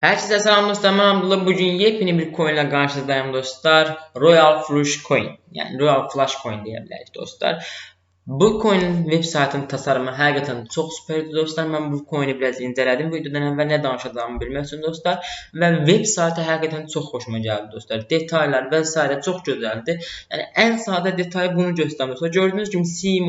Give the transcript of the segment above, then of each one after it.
Herkese selam dostlar. Ben Abdullah. Bugün yepyeni bir coin ile karşınızdayım dostlar. Royal Flush Coin. Yani Royal Flush Coin diyebiliriz dostlar. Bu coinin web saytının tasarımı həqiqətən çox superdir dostlar. Mən bu coini biraz incələdim. Videodan əvvəl nə danışacağımı bilmək üçün dostlar. Və web saytı həqiqətən çox xoşuma gəldi dostlar. Detaylar və s. çox gözəldir. Yəni ən sadə detayı bunu dostlar. Gördüyünüz kimi see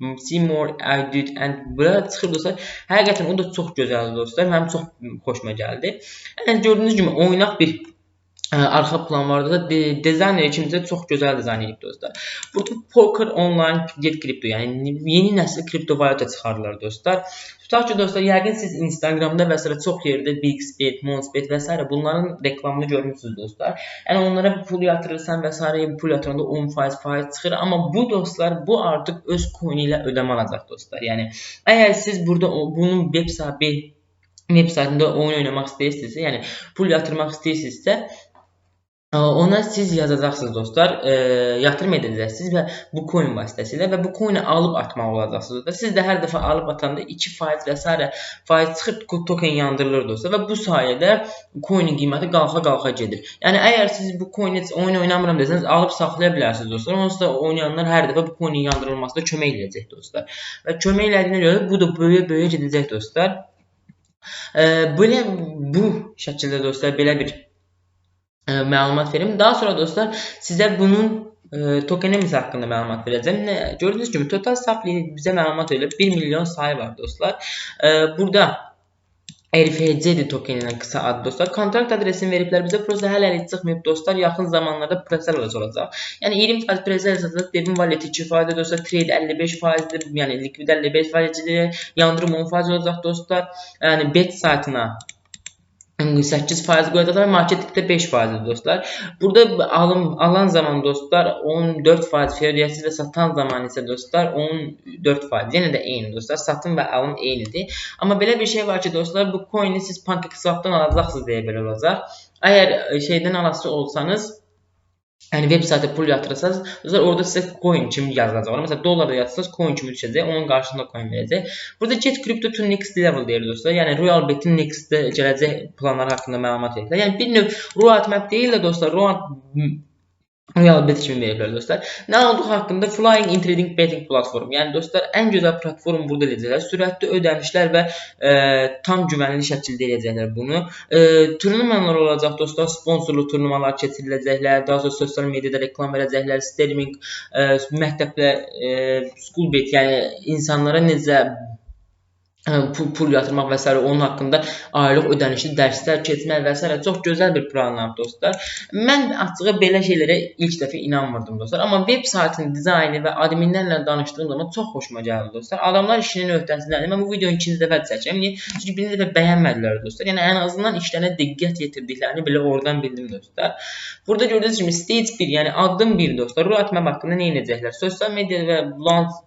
more see more I did and bura çıxır dostlar. Həqiqətən o da çox gözəldir dostlar. Mənim çox xoşuma gəldi. Yəni gördüyünüz kimi oynaq bir arxa planlarda da de, dizayner kimsə çox gözəl dizayn edib dostlar. Burada poker online get kripto, yəni yeni nəsil kripto valyuta çıxarırlar dostlar. Tutaq ki dostlar, yəqin siz Instagramda və s. çox yerdə Bixbet, Monzbet və s. bunların reklamını görmüsünüz dostlar. Yəni onlara pul yatırırsan və s. pul yatıranda 10% faiz çıxır, amma bu dostlar bu artıq öz coin ilə ödəmə alacaq dostlar. Yəni əgər siz burada bunun web sahibi web saytında oyun oynamaq istəyirsinizsə, yəni pul yatırmaq istəyirsinizsə, ona siz yazacaqsınız dostlar, e, yatırım edəcəksiniz və bu coin vasitəsilə və bu coini alıb atmaq olacaqsınız dostlar. Siz də hər dəfə alıb atanda 2% və s. faiz çıxır, ko- token yandırılır dostlar və bu sayədə coinin qiyməti qalxa-qalxa gedir. Yəni əgər siz bu coini oyun oynamıram desəniz, alıb saxlaya bilərsiniz dostlar. Onsuz da oynayanlar hər dəfə bu coinin yandırılmasına kömək edəcək dostlar. Və kömək elədiyinə görə bu da böyüyə-böyüyə gedəcək dostlar. Ə, belə bu şəkildə dostlar belə bir ə, məlumat verim. Daha sonra dostlar sizə bunun ə, tokenimiz haqqında məlumat verəcəm. Nə, gördüyünüz kimi total supply bizə məlumat verir. 1 milyon sayı var dostlar. Ə, burada RFC tokeninin qısa adı dostlar. Kontrakt adresini veriblər bizə. Prosta hələlik çıxmayıb dostlar. Yaxın zamanlarda presel olacaq. Yəni 20% presel olacaq. Devin valeti 2% dostlar. Trade 55%dir. Yəni likvid 55%dir. Yandırım 10% olacaq dostlar. Yəni bet saytına 8% qoyacaqlar, marketlikdə 5%dir dostlar. Burada alım alan zaman dostlar 14% fəaliyyətsiz və satan zaman isə dostlar 14%. Yenə də eyni dostlar. Satım və alım eynidir. Amma belə bir şey var ki dostlar, bu coini siz PancakeSwap'dan alacaqsınız deyə belə olacaq. Əgər e, şeydən alası olsanız Yəni web saytə pul yatırırsanız, dostlar orada sizə coin kimi yazılacaq. Məsələn, dollarda yatırsanız coin kimi düşəcək, onun qarşılığında coin verəcək. Burada get crypto to next level deyir dostlar. Yəni Royal Bet'in next gələcək planları haqqında məlumat verirlər. Yəni bir növ roadmap deyil də dostlar, road Royal Bet kimi veriblər dostlar. Nə olduğu haqqında Flying in Trading Betting platformu. Yəni dostlar, ən gözəl platform burada edəcəklər. Sürətli ödənişlər və e, tam güvənli şəkildə edəcəklər bunu. E, turnuvalar olacaq dostlar, sponsorlu turnuvalar keçiriləcəklər. Daha sonra sosial mediada reklam verəcəklər. Streaming, e, məktəblə e, school bet, yəni insanlara necə pul, pul yatırmaq və s. onun haqqında aylıq ödənişli dərslər keçmək və s. çox gözəl bir proqram dostlar. Mən açığı belə şeylərə ilk dəfə inanmırdım dostlar, amma veb saytının dizaynı və adminlərlə danışdığım zaman çox xoşuma gəldi dostlar. Adamlar işinin öhdəsindədir. Mən bu videonu ikinci dəfə çəkirəm. Niyə? Çünki birinci dəfə bəyənmədilər dostlar. Yəni ən azından işlərinə diqqət yetirdiklərini belə oradan bildim dostlar. Burada gördüyünüz kimi stage 1, yəni addım 1 dostlar. Roadmap haqqında nə edəcəklər? Sosial media və launch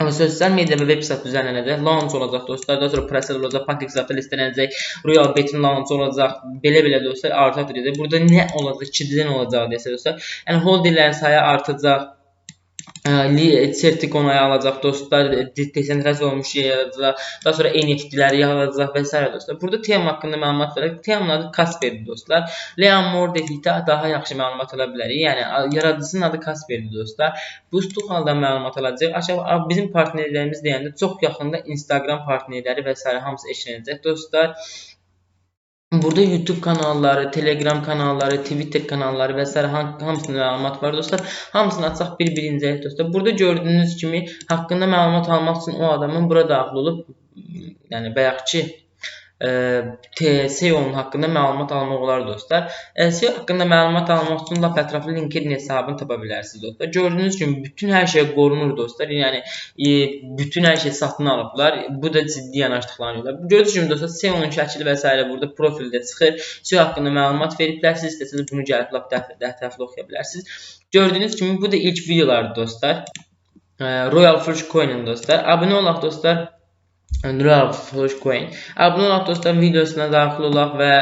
Amma sosial media və veb saytı düzənlənəcək, launch olacaq dostlar, daha sonra presel olacaq, paket saytı listelənəcək, Royal Bet'in launch olacaq, belə-belə dostlar artıq edəcək. Burada nə olacaq, 2-dən olacaq desə dostlar. Yəni holderlərin sayı artacaq. Certic onayı alacaq dostlar, de- desentralize olmuş yer yaradacaq, daha sonra NFT-ləri yaradacaq və s. dostlar. Burada tema haqqında məlumat verək. Temanın adı Casperdir dostlar. Leon Moore dedikdə daha yaxşı məlumat ala bilərik. Yəni yaradıcısının adı Casperdir dostlar. Bu halda məlumat alacaq. Aşağı bizim partnerlərimiz deyəndə çox yaxında Instagram partnerləri və s. hamısı eşlənəcək dostlar. Burada YouTube kanalları, Telegram kanalları, Twitter kanalları və s. ham- hamısında məlumat var dostlar. Hamısını açaq bir-birincə dostlar. Burada gördüyünüz kimi haqqında məlumat almaq üçün o adamın bura daxil olub yəni bayaqki ə, T- SEO-nun haqqında məlumat almaq olar dostlar. Ə, SEO haqqında məlumat almaq üçün lap ətraflı LinkedIn hesabını tapa bilərsiniz dostlar. Gördüyünüz kimi bütün hər şey qorunur dostlar. Yəni e, bütün hər şey satın alıblar. Bu da ciddi yanaşdıqlarını görürlər. Gördüyünüz kimi dostlar SEO-nun şəkli və s. burada profildə çıxır. SEO haqqında məlumat veriblər. Siz istəsəniz bunu gəlib lap ətraflı oxuya bilərsiniz. Gördüyünüz kimi bu da ilk videolardır dostlar. Royal Flush Coin-in dostlar. Abunə olaq dostlar. Royal Flush Coin. Abunə olaq dostlar, videosuna daxil olaq və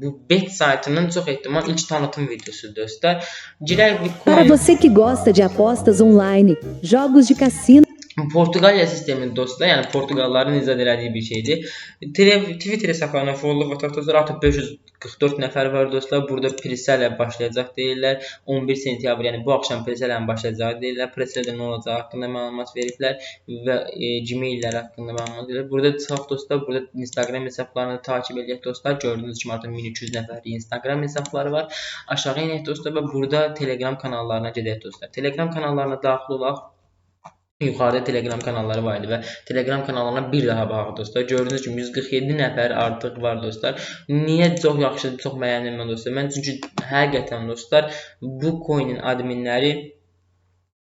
bu bet saytının çox ehtimal ilk tanıtım videosudur dostlar. Girək Para você que gosta de apostas online, jogos de cassino Portuqaliya sistemi dostlar, yəni Portuqallıların icad elədiyi bir şeydir. Twitter hesablarına follow dostlar. Artıq 544 nəfər var dostlar. Burada presa ilə başlayacaq deyirlər. 11 sentyabr, yəni bu axşam presa ilə başlayacaq deyirlər. Presada nə olacağı haqqında məlumat veriblər və e, Gmail-lər haqqında məlumat veriblər. Burada çıxaq dostlar, burada Instagram hesablarını takib edək dostlar. Gördüyünüz kimi artıq 1300 nəfərlik Instagram hesabları var. Aşağı enək dostlar və burada Telegram kanallarına gedək dostlar. Telegram kanallarına daxil olaq. Yuxarıda Telegram kanalları var idi və Telegram kanallarına bir daha baxın dostlar. Gördüyünüz kimi 147 nəfər artıq var dostlar. Niyə çox yaxşıdır, çox bəyəndim dostlar. Mən çünki həqiqətən dostlar bu coin-in adminləri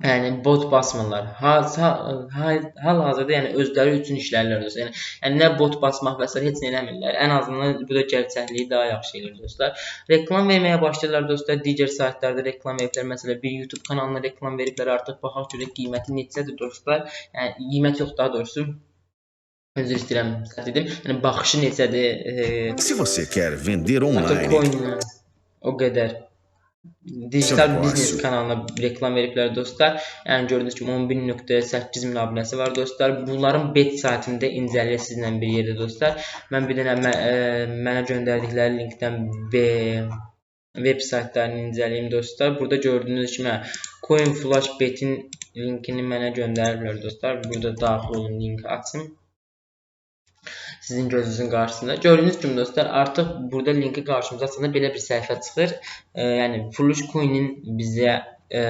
yəni bot basmırlar. Hal-hazırda yəni özləri üçün işləyirlər dostlar. Yəni, yəni nə bot basmaq və s. heç nə eləmirlər. Ən azından bu da gerçəkliyi daha yaxşı eləyir dostlar. Reklam verməyə başlayırlar dostlar. Digər saytlarda reklam veriblər. Məsələn, bir YouTube kanalına reklam veriblər. Artıq baxaq görək qiyməti neçədir dostlar. Yəni qiymət yox daha doğrusu. Özür istəyirəm, səhv dedim. Yəni baxışı neçədir? E, Se você quer vender online, o qədər. Dijital Çox biznes fácil. kanalına reklam veriblər dostlar. Yəni gördüyünüz kimi 11.8 min abunəsi var dostlar. Bunların bet saytında incəliyə sizlə bir yerdə dostlar. Mən bir dənə mə, ə, mənə göndərdikləri linkdən B web saytlarını incələyim dostlar. Burada gördüyünüz kimi Coin Flash Bet'in linkini mənə göndəriblər dostlar. Burada daxil olun, linki açın sizin gözünüzün qarşısında. Gördüyünüz kimi dostlar, artıq burada linki qarşımıza açanda belə bir səhifə çıxır. E, yəni Flush Coin-in bizə e,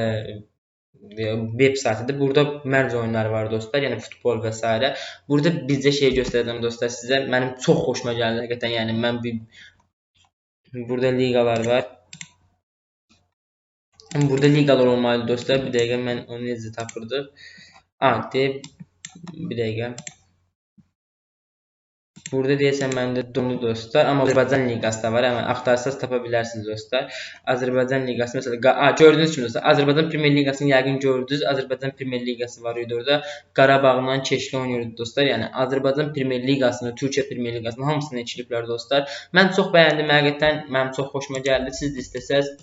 web saytıdır. Burada mərc oyunları var dostlar, yəni futbol və s. Burada bizə şey göstərəcəm dostlar sizə. Mənim çox xoşuma gəldi həqiqətən. Yəni mən bir burada liqalar var. Burada liqalar olmalı dostlar. Bir dəqiqə mən onu necə tapırdıq? A, deyib bir dəqiqə. Burada deyəsən məndə donu dostlar, amma Azərbaycan liqası da var. Həmin axtarsaz tapa bilərsiniz dostlar. Azərbaycan liqası məsələn, a, gördüyünüz kimi dostlar, Azərbaycan Premyer Liqasını yəqin gördünüz. Azərbaycan Premyer Liqası var idi orada. Qarabağla Keşli oynayırdı dostlar. Yəni Azərbaycan Premyer Liqasını, Türkiyə Premyer Liqasını hamısını eşidiblər dostlar. Mən çox bəyəndim həqiqətən. Mənim çox xoşuma gəldi. Siz də istəsəz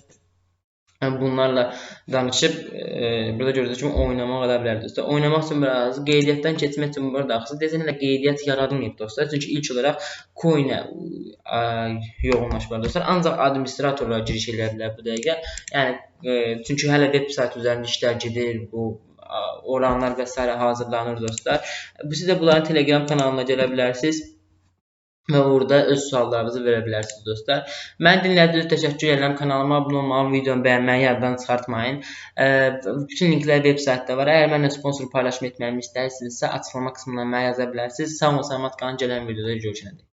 Yəni bunlarla danışıb e, burada gördüyünüz kimi oynamaq ola bilər dostlar. Oynamaq üçün biraz qeydiyyatdan keçmək üçün burada daxilsiniz. Desən elə qeydiyyat yaradılmayıb dostlar. Çünki ilk olaraq coin-ə ə, yoğunlaşmalı dostlar. Ancaq administratorlar giriş edə bilər bu dəqiqə. Yəni e, çünki hələ veb sayt üzərində işlər gedir. Bu oranlar və s. hazırlanır dostlar. Bu siz də bunların Telegram kanalına gələ bilərsiniz və orada öz suallarınızı verə bilərsiniz dostlar. Məni dinlədiyiniz təşəkkür edirəm. Kanalıma abunə olmağı, videomu bəyənməyi yaddan çıxartmayın. Ə, bütün linklər veb saytda var. Əgər mənlə sponsor paylaşım etməyimi istəyirsinizsə, açıqlama qismından mənə yaza bilərsiniz. Sağ olun, salamat qalın. Gələn videoda görüşənədək.